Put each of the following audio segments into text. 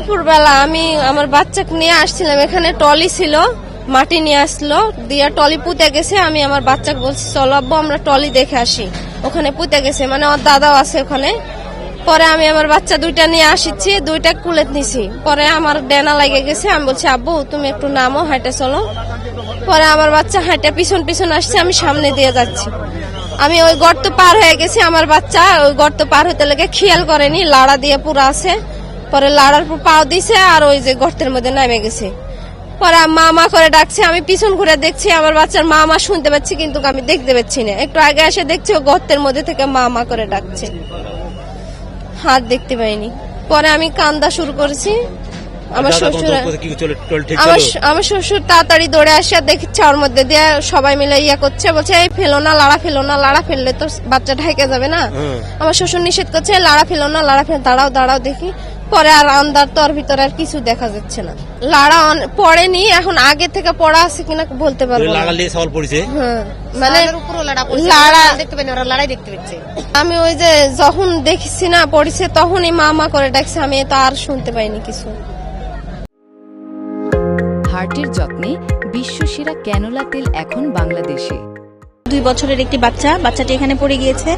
দুপুরবেলা আমি আমার বাচ্চাকে নিয়ে আসছিলাম। এখানে টলি ছিল, মাটি নিয়ে আসলো, দিয়া টলি পুঁতে গেছে। আমি আমার বাচ্চাকে বলছি, চলো আব্বু, আমরা টলি দেখে আসি। ওখানে পুঁতে গেছে। মানে আমার দাদাও আছে ওখানে। পরে আমি আমার বাচ্চা দুইটা নিয়ে আসিছি দুইটা কুলে নিছি। পরে আমার ডেনা লাগে গেছে। আমি বলছি, আব্বু, তুমি একটু নামো, হাঁটে চলো। পরে আমার বাচ্চা হাঁটে পিছন পিছন আসছে, আমি সামনে দিয়ে যাচ্ছি। আমি ওই গর্ত পার হয়ে গেছি, আমার বাচ্চা ওই গর্ত পার হতে লেগে খেয়াল করেনি, লাড়া দিয়ে পুরো আছে। পরে লাড়ার পর পাও দিছে আর ওই যে গর্তের মধ্যে নামে গেছে। পরে মামা করে ডাকছে, আমি পিছন ঘুরে দেখছি, আমার বাচ্চার মামা শুনতে পাচ্ছি কিন্তু আমি দেখতে পাচ্ছি না। একটু আগে এসে দেখছি ও গর্তের মধ্যে থেকে মামা করে ডাকছে। হাত দেখতে পাইনি। পরে আমি কান্দা শুরু করেছি। আমার শ্বশুর আমার তাড়াতাড়ি দৌড়ে আসে দেখছে ওর মধ্যে দিয়ে সবাই মিলে ইয়া করছে। বলছে এই ফেলো না লাড়া ফেলো না লাড়া ফেললে তো বাচ্চা ঢাকে যাবে না? হ্যাঁ। আমার শ্বশুর নিষেধ করছে লাড়া ফেলো না লাড়া ফেলো দাঁড়াও দাঁড়াও দেখি। পরে আর আন্দার তো ওর ভিতরে আর কিছু দেখা যাচ্ছে না। লাড়া পড়েনি এখন আগে থেকে পড়া আছে কিনা বলতে পারব না। লাগালে সওয়াল পড়েছে? হ্যাঁ মানে লাড়া পড়ছে লাড়া লাড়া দেখতে পাইনি ওরা লড়াই দেখতে পাচ্ছে। আমি ওই যে যখন দেখছি না পড়েছে তখনই মা মা করে ডাকছে আমি তো আর শুনতে পাইনি কিছু। হার্টের যত্নে বিশ্বসেরা ক্যানোলা তেল এখন বাংলাদেশে। দুই বছরের একটি বাচ্চা, বাচ্চাটি এখানে পড়ে গিয়েছে।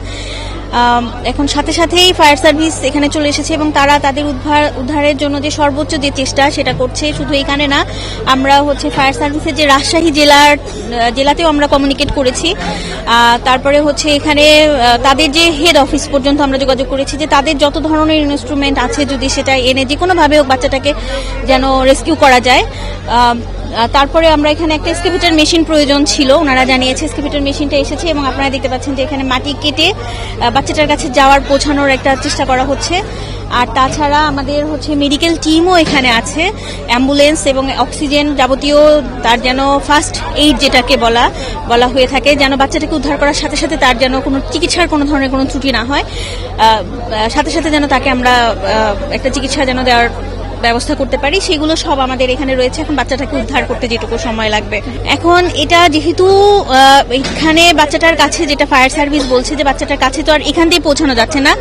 এখন সাথে সাথেই ফায়ার সার্ভিস এখানে চলে এসেছে এবং তারা তাদের উদ্ধার, উদ্ধারের জন্য যে সর্বোচ্চ যে চেষ্টা সেটা করছে, শুধু এখানে না, আমরা হচ্ছে ফায়ার সার্ভিসের যে রাজশাহী জেলার জেলাতেও আমরা কমিউনিকেট করেছি। তারপরে হচ্ছে এখানে তাদের যে হেড অফিস পর্যন্ত আমরা যোগাযোগ করেছি যে তাদের যত ধরনের ইনস্ট্রুমেন্ট আছে যদি সেটা এনে যে কোনোভাবে বাচ্চাটাকে যেন রেস্কিউ করা যায়। তারপরে আমরা এখানে একটা এক্সকেভেটর মেশিন প্রয়োজন ছিল। ওনারা জানিয়েছে এক্সকেভেটর মেশিনটা এসেছে এবং আপনারা দেখতে পাচ্ছেন যে এখানে মাটি কেটে বাচ্চাটার কাছে যাওয়ার, পৌঁছানোর একটা চেষ্টা করা হচ্ছে। আর তাছাড়া আমাদের হচ্ছে মেডিকেল টিমও এখানে আছে। অ্যাম্বুলেন্স এবং অক্সিজেন যাবতীয় তার যেন ফার্স্ট এইড যেটাকে বলা বলা হয়ে থাকে, যেন বাচ্চাটাকে উদ্ধার করার সাথে সাথে তার যেন কোনো চিকিৎসার কোনো ধরনের কোনো ত্রুটি না হয়। সাথে সাথে যেন তাকে আমরা একটা চিকিৎসা যেন দেওয়ার ব্যবস্থা করতে পারি, সেগুলো সব আমাদের এখানে রয়েছে। এখন বাচ্চাটাকে উদ্ধার করতে যেটুকু সময় লাগবে। এখন এটা যেহেতু এখানে বাচ্চাটার কাছে যেটা ফায়ার সার্ভিস বলছে যে বাচ্চাটার কাছে তো আর এখান দিয়ে পৌঁছানো যাচ্ছে না।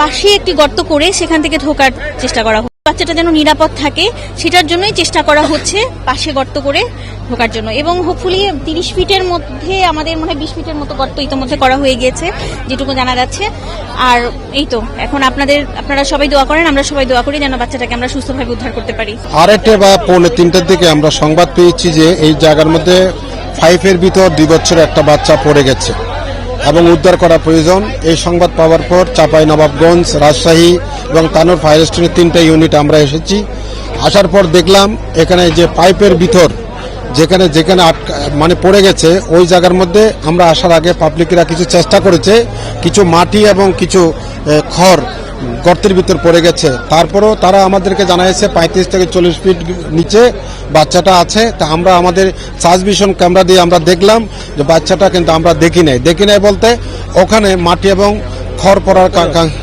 পাশে একটি গর্ত করে সেখান থেকে ঢোকার চেষ্টা করা বাচ্চাটা যেন নিরাপদ থাকে, সেটার জন্যই চেষ্টা করা হচ্ছে পাশে গর্ত করে ঢোকার জন্য। এবং হোপফুলি তিরিশ ফিটের মধ্যে, আমাদের মনে হয় বিশ ফিটের মতো গর্ত ইতোমধ্যে করা হয়ে গিয়েছে, যেটুকু জানা যাচ্ছে। আর এই তো, এখন আপনাদের, আপনারা সবাই দোয়া করেন, আমরা সবাই দোয়া করি যেন বাচ্চাটাকে আমরা সুস্থভাবে উদ্ধার করতে পারি। আড়াইটে বা পৌনে তিনটার দিকে আমরা সংবাদ পেয়েছি যে এই জায়গার মধ্যে ফাইভের ভিতর দুই বছরের একটা বাচ্চা পড়ে গেছে। এবং উদ্ধার করা প্রয়োজন। এই সংবাদ পাওয়ার পর চাপাই নবাবগঞ্জ রাজশাহী এবং তানোর ফায়ার স্টেশনের তিনটা ইউনিট আমরা এসেছি। আসার পর দেখলাম এখানে যে পাইপের ভিতর যেখানে যেখানে আটকা মানে পড়ে গেছে, ওই জায়গার মধ্যে আমরা আসার আগে পাবলিকরা কিছু চেষ্টা করেছে, কিছু মাটি এবং কিছু খড় গর্তের ভিতর পড়ে গেছে। তারপরেও তারা আমাদেরকে জানাইছে পঁয়ত্রিশ থেকে চল্লিশ ফিট নিচে বাচ্চাটা আছে। তা আমরা আমাদের সার্চভিশন ক্যামেরা দিয়ে আমরা দেখলাম যে বাচ্চাটা কিন্তু আমরা দেখি নাই। দেখি নাই বলতে ওখানে মাটি এবং খড় পড়ার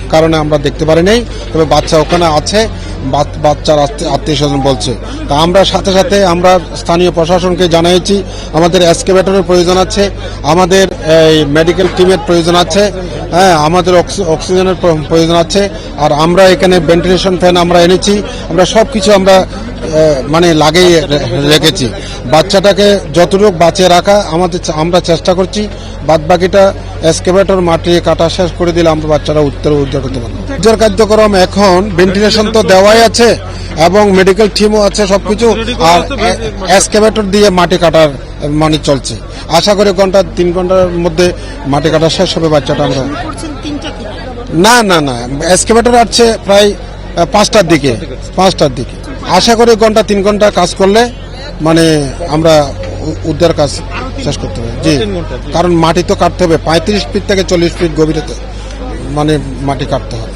কারণে আমরা দেখতে পারি নাই তবে বাচ্চা ওখানে আছে বাচ- বাচ্চার আত্মীয় স্বজন বলছে। তা আমরা সাথে সাথে আমরা স্থানীয় প্রশাসনকে জানিয়েছি আমাদের এক্সকেভেটরের প্রয়োজন আছে, আমাদের এই মেডিকেল টিমের প্রয়োজন আছে হ্যাঁ আমাদের অক্সি- অক্সিজেনের প্রয়োজন আছে, আর আমরা এখানে ভেন্টিলেশন ফ্যান আমরা এনেছি, আমরা সব কিছু আমরা মানে লাগিয়ে রেখেছি। বাচ্চাটাকে যতটুকু বাঁচিয়ে রাখা আমাদের আমরা চেষ্টা করছি। বাদ বাকিটা এক্সকেভেটর মাটি কাটা শেষ করে দিলে আমরা বাচ্চারা উত্তর উদ্ধার করতে পারব। উদ্ধার কার্যক্রম এখন ভেন্টিলেশন তো দেওয়াই আছে এবং মেডিকেল টিমও আছে সবকিছু আর এক্সকেভেটর দিয়ে মাটি কাটার মানে চলছে। আশা করি ঘণ্টা তিন ঘণ্টার মধ্যে মাটি কাটা শেষ হবে বাচ্চাটা আমরা। না না না এক্সকেভেটর আছে প্রায় পাঁচটার দিকে পাঁচটার দিকে। আশা করি ঘণ্টা তিন ঘণ্টা কাজ করলে মানে আমরা উদ্ধার কাজ শেষ করতে হবে জি। কারণ মাটি তো কাটতে হবে পঁয়ত্রিশ ফিট থেকে চল্লিশ ফিট গভীরতে মানে মাটি কাটতে হবে।